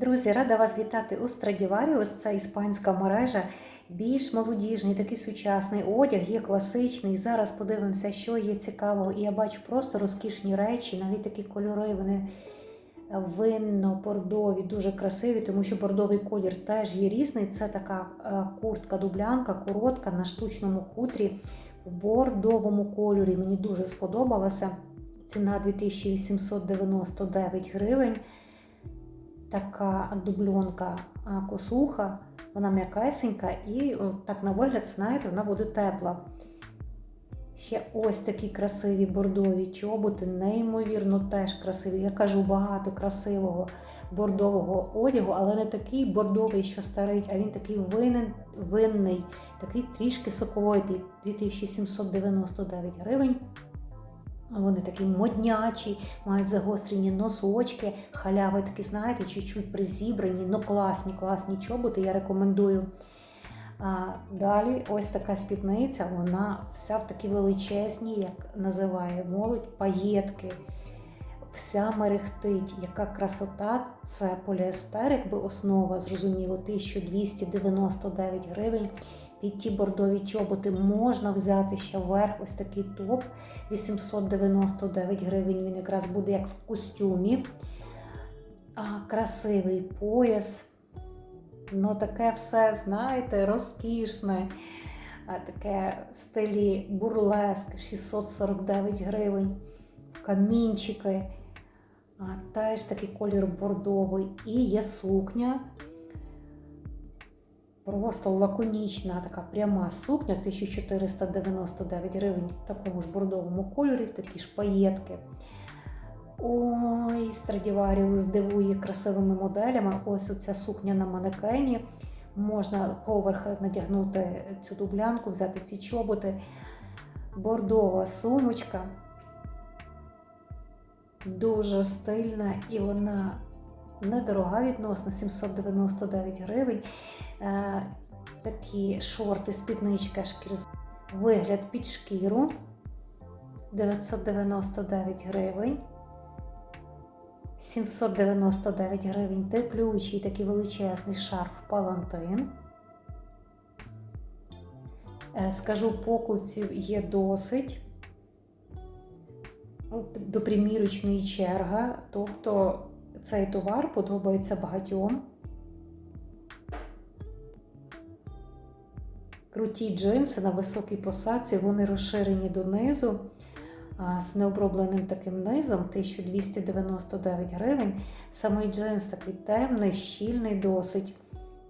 Друзі, рада вас вітати у Stradivarius. Це іспанська мережа. Більш молодіжний, такий сучасний одяг, є класичний. Зараз подивимося, що є цікавого. І я бачу просто розкішні речі, навіть такі кольори, вони винно-бордові, дуже красиві, тому що бордовий колір теж є різний. Це така е, куртка-дублянка, коротка на штучному хутрі в бордовому кольорі. Мені дуже сподобалася. Ціна 2899 гривень. Така дубльонка косуха, вона м'якесенька і так на вигляд, знаєте, вона буде тепла. Ще ось такі красиві бордові чоботи, неймовірно теж красиві. Я кажу багато красивого бордового одягу, але не такий бордовий, що старий, а він такий винен, винний, такий трішки соковитий, 2799 гривень. Вони такі моднячі, мають загострені носочки, халяви такі, знаєте, чуть-чуть призібрані, ну класні, класні чоботи, я рекомендую. А Далі ось така спідниця, вона вся в такі величезні, як називає молодь, паєтки. Вся мерехтить, яка красота, це поліестер, якби основа, зрозуміло, 1299 гривень. Під ті бордові чоботи можна взяти ще вверх ось такий топ 899 гривень. Він якраз буде як в костюмі. А, Красивий пояс. Ну, таке все, знаєте, розкішне. Таке в стилі бурлеск 649 гривень. Камінчики. Теж такий колір бордовий. І є сукня. Просто лаконічна, така пряма сукня 1499 гривень в такому ж бордовому кольорі, в такі ж паєтки. Ой, Stradivarius здивує красивими моделями. Ось оця сукня на манекені. Можна поверх надягнути цю дублянку, взяти ці чоботи. Бордова сумочка. Дуже стильна і вона недорога відносно 799 гривень. Е, такі шорти, спідничка, шкір, вигляд під шкіру 999 гривень. 799 гривень теплючий такий величезний шарф палантин. Е, Скажу, покупців є досить до примірочної черга, тобто цей товар подобається багатьом. Круті джинси на високій посадці, вони розширені донизу з необробленим таким низом 1299 гривень. Самий джинс такий темний, щільний досить.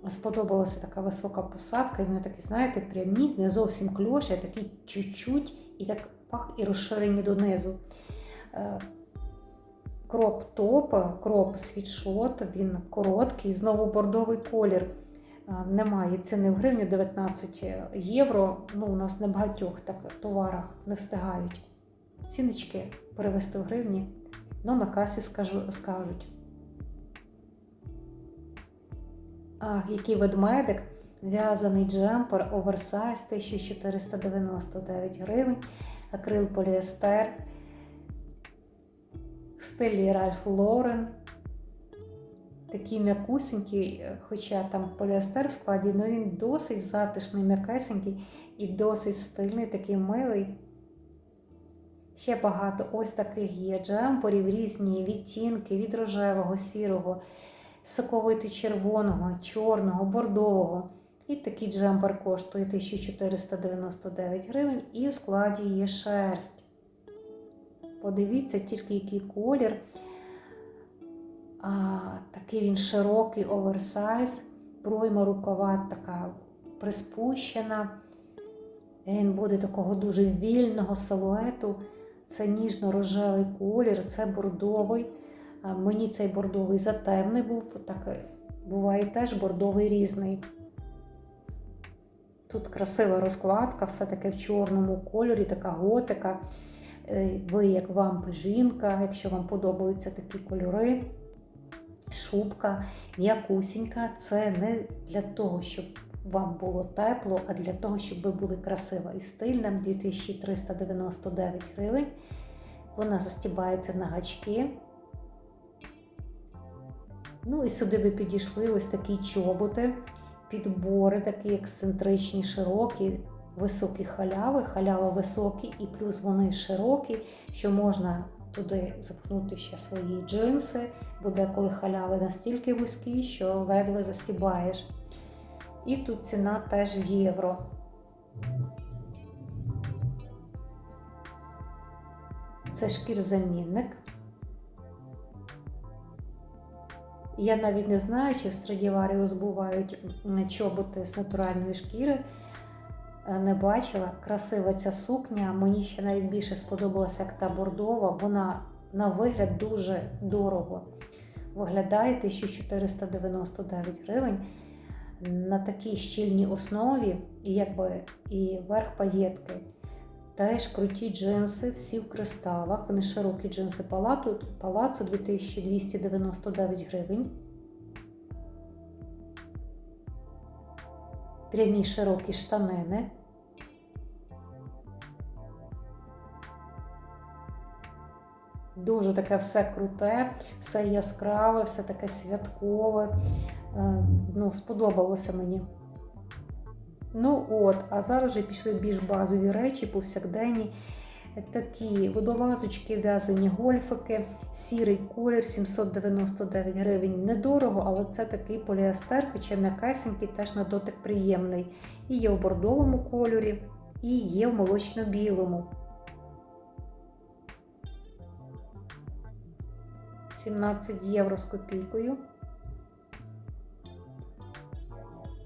Сподобалася така висока посадка, і вони такі, знаєте, прямі, не зовсім кльоші, а такі чуть-чуть і так пах і розширені донизу. Е, Кроп топ, кроп світшот, він короткий, знову бордовий колір. Немає ціни в гривні 19 євро. Ну, у нас на багатьох так товарах не встигають ціночки перевести в гривні. Ну, на касі скажу, скажуть. А, який ведмедик, в'язаний джемпер, оверсайз 1499 гривень, акрил поліестер стилі Ральф Лорен. Такий м'якусенький, хоча там поліестер в складі, але він досить затишний, м'якесенький і досить стильний, такий милий. Ще багато ось таких є джемперів, різні відтінки від рожевого, сірого, соковито червоного, чорного, бордового. І такий джемпер коштує 1499 гривень, і в складі є шерсть. Подивіться, тільки який колір. А, Такий він широкий оверсайз, пройма рукава така приспущена. Він буде такого дуже вільного силуету. Це ніжно-рожевий колір, це бордовий. Мені цей бордовий затемний був, так буває теж бордовий різний. Тут красива розкладка, все таки в чорному кольорі, така готика. Е, Ви, як вам жінка, якщо вам подобаються такі кольори, шубка, м'якусінька, це не для того, щоб вам було тепло, а для того, щоб ви були красива і стильна. 2399 гривень. Вона застібається на гачки. Ну і сюди би підійшли ось такі чоботи, підбори, такі ексцентричні, широкі, високі халяви, халява високі, і плюс вони широкі, що можна туди запхнути ще свої джинси, бо деколи халяви настільки вузькі, що ледве застібаєш. І тут ціна теж в євро. Це шкірзамінник. Я навіть не знаю, чи в Страдіваріус бувають чоботи з натуральної шкіри. Е, Не бачила. Красива ця сукня. Мені ще навіть більше сподобалася як та бордова. Вона на вигляд дуже дорого виглядає 1499 гривень. На такій щільній основі, і якби і верх паєтки. Теж круті джинси, всі в кристалах. Вони широкі джинси палату, палацу 2299 гривень. Прямі широкі штанини. Дуже таке все круте, все яскраве, все таке святкове. Е, Ну, сподобалося мені. Ну от, а зараз вже пішли більш базові речі, повсякденні. Такі водолазочки, в'язані гольфики, сірий колір 799 гривень. Недорого, але це такий поліестер, хоча м'якесенький, теж на дотик приємний. І є в бордовому кольорі, і є в молочно-білому. 17 євро з копійкою.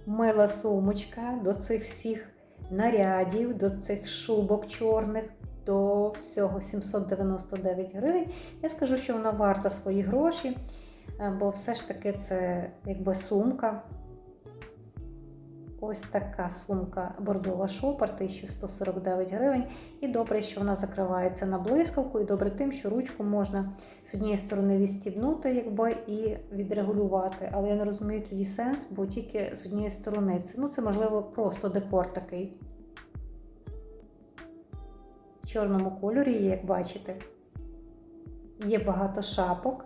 Мила сумочка до цих всіх нарядів, до цих шубок чорних, до всього 799 гривень. Я скажу, що вона варта свої гроші, е, бо все ж таки це якби сумка. Ось така сумка бордова шопер 1149 гривень. І добре, що вона закривається на блискавку, і добре тим, що ручку можна з однієї сторони відстібнути, якби і відрегулювати. Але я не розумію тоді сенс, бо тільки з однієї сторони. Це, ну, це можливо просто декор такий. В чорному кольорі як бачите. Є багато шапок.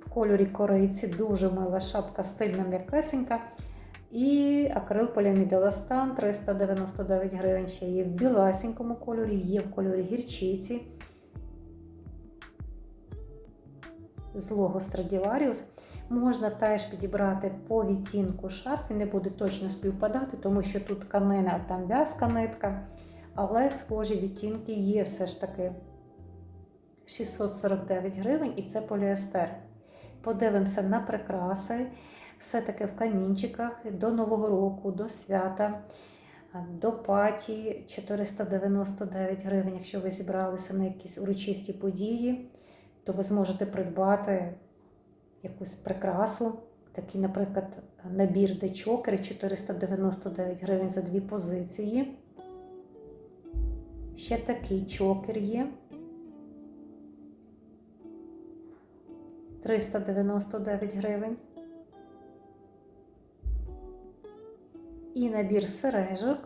В кольорі кориці дуже мила шапка, стильна м'якесенька. І акрил поліаміделастан 399 гривень. Ще є в біласенькому кольорі, є в кольорі гірчиці. Злого Страдіваріус. Можна теж підібрати по відтінку шарф, він не буде точно співпадати, тому що тут тканина, а там в'язка нитка. Але схожі відтінки є все ж таки 649 гривень і це поліестер. Подивимося на прикраси, все-таки в камінчиках до Нового року, до свята, до паті 499 гривень. Якщо ви зібралися на якісь урочисті події, то ви зможете придбати якусь прикрасу. Такий, наприклад, набір де чокери 499 гривень за дві позиції. Ще такий чокер є. 399 гривень. І набір сережок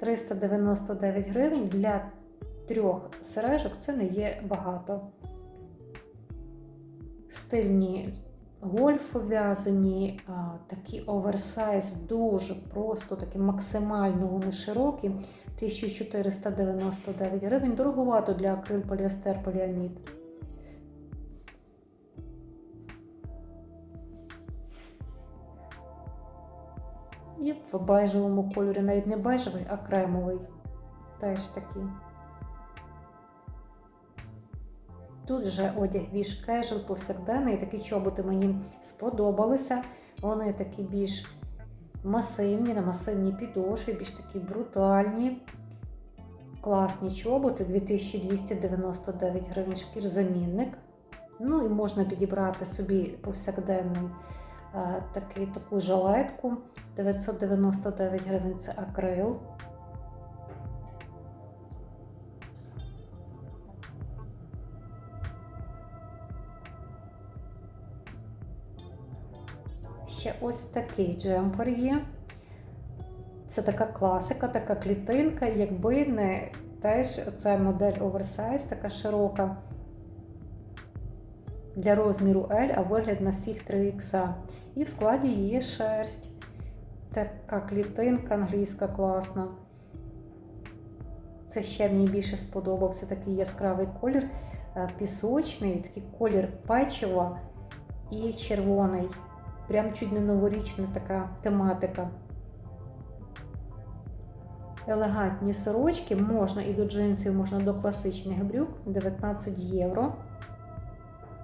399 гривень. Для трьох сережок це не є багато. Стильні гольф в'язані, такі оверсайз, дуже просто, такі максимально вони широкі. 1499 гривень. Дороговато для акрил поліестер поліамід. І в бежевому кольорі, навіть не бежевий, а кремовий. Теж такий. Тут вже одяг більш кежел, повсякденний, такі чоботи мені сподобалися. Вони такі більш масивні, на масивній підошві, більш такі брутальні. Класні чоботи, 2299 гривень шкір-замінник. Ну і можна підібрати собі повсякденний е, такий, таку жилетку. 999 гривень це акрил. Ще ось такий джемпер є. Це така класика, така клітинка, якби не Теж це модель оверсайз, така широка. Для розміру L, а вигляд на всіх 3 х І в складі є шерсть. Така клітинка англійська класна. Це ще мені більше сподобався такий яскравий колір, е, пісочний, такий колір печива і червоний. Прям чуть не новорічна така тематика. Елегантні сорочки можна і до джинсів, можна до класичних брюк 19 євро.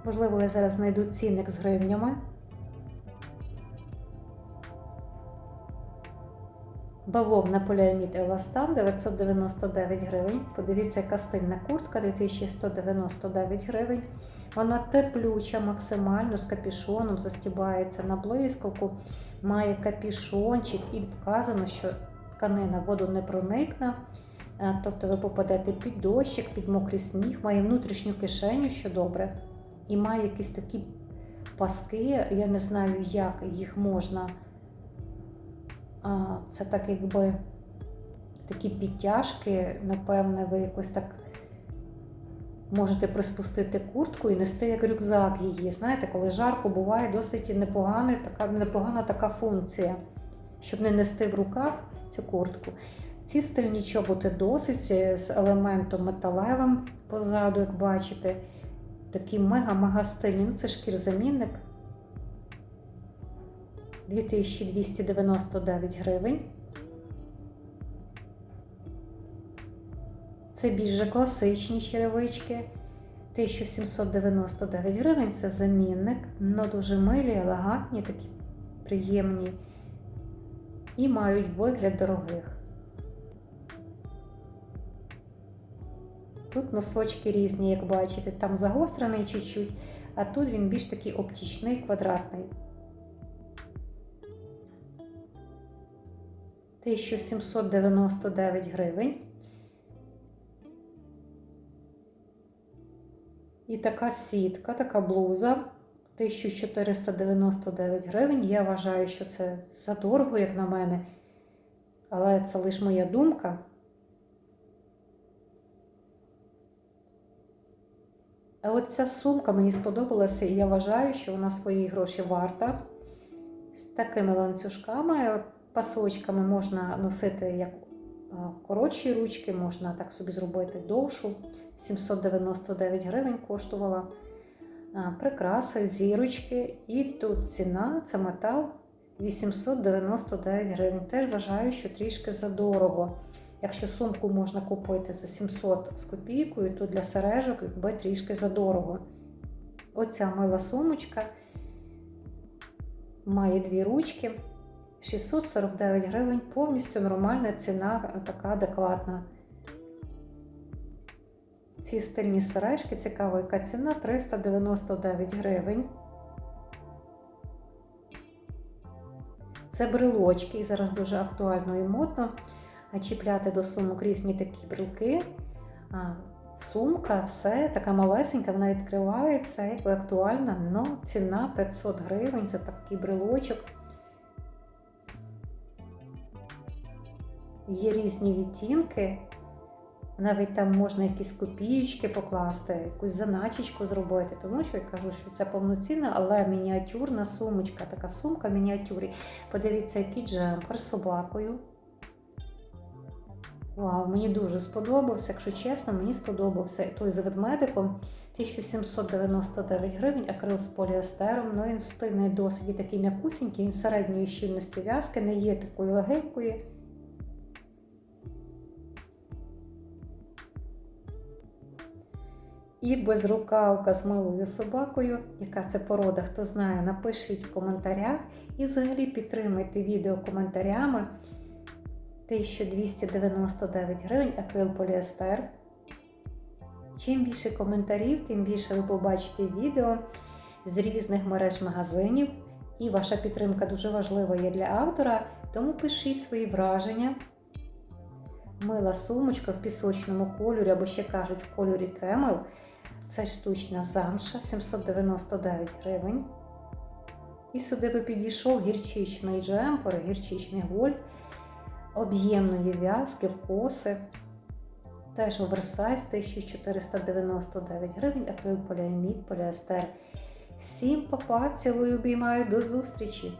Можливо, я зараз знайду цінник з гривнями. Бавовна поліамід Еластан 999 гривень. Подивіться, яка стильна куртка 2199 гривень. Вона теплюча, максимально з капішоном, застібається на блискавку, має капішончик і вказано, що тканина воду не проникне. Е, Тобто ви попадете під дощик, під мокрий сніг, має внутрішню кишеню, що добре. І має якісь такі паски, я не знаю, як їх можна. Це так, якби такі підтяжки, напевне, ви якось так можете приспустити куртку і нести як рюкзак її. Знаєте, коли жарко буває досить непогана така, непогана така функція, щоб не нести в руках цю куртку. Ці стильні чоботи досить з елементом металевим позаду, як бачите. Такі мега-мега стильні. Ну, це шкірзамінник. 2299 гривень. Це більш класичні черевички. 1799 гривень це замінник, але дуже милі, елегантні, такі приємні і мають вигляд дорогих. Тут носочки різні, як бачите, там загострений чуть-чуть, а тут він більш такий оптічний, квадратний. 1799 гривень. І така сітка, така блуза 1499 гривень. Я вважаю, що це задорого, як на мене. Але це лише моя думка. А от ця сумка мені сподобалася, і я вважаю, що вона свої гроші варта. З такими ланцюжками, пасочками можна носити як коротші ручки, можна так собі зробити довшу. 799 гривень коштувала. Прикраси, зірочки. І тут ціна це метал 899 гривень. Теж вважаю, що трішки задорого. Якщо сумку можна купити за 700 з копійкою, то для сережок якби трішки задорого. Оця мила сумочка має дві ручки. 649 гривень, повністю нормальна ціна, така адекватна. Ці стильні сережки, цікаво, яка ціна 399 гривень. Це брелочки, і зараз дуже актуально і модно чіпляти до сумок різні такі брелки. Сумка, все, така малесенька, вона відкривається, якби актуальна, але ціна 500 гривень за такий брелочок. Є різні відтінки. Навіть там можна якісь копіючки покласти, якусь заначечку зробити. Тому що я кажу, що це повноцінна, але мініатюрна сумочка, така сумка в мініатюрі. Подивіться, який джемпер з собакою. Вау, мені дуже сподобався, якщо чесно, мені сподобався той з ведмедиком 1799 гривень, акрил з поліестером. Ну він стильний досить такий м'якусінький, він середньої щільності в'язки, не є такою легенькою. І безрукавка з малою собакою, яка це порода, хто знає, напишіть в коментарях. І взагалі підтримуйте відео коментарями. 1299 гривень акрил поліестер. Чим більше коментарів, тим більше ви побачите відео з різних мереж магазинів. І ваша підтримка дуже важлива є для автора, тому пишіть свої враження. Мила сумочка в пісочному кольорі, або ще кажуть, в кольорі кемел. Це штучна замша 799 гривень. І сюди би підійшов гірчичний джемпер, гірчичний голь об'ємної в'язки в коси теж оверсайз 1499 гривень, акрил поліамід, поліестер. Всім папа, цілую, обіймаю, до зустрічі!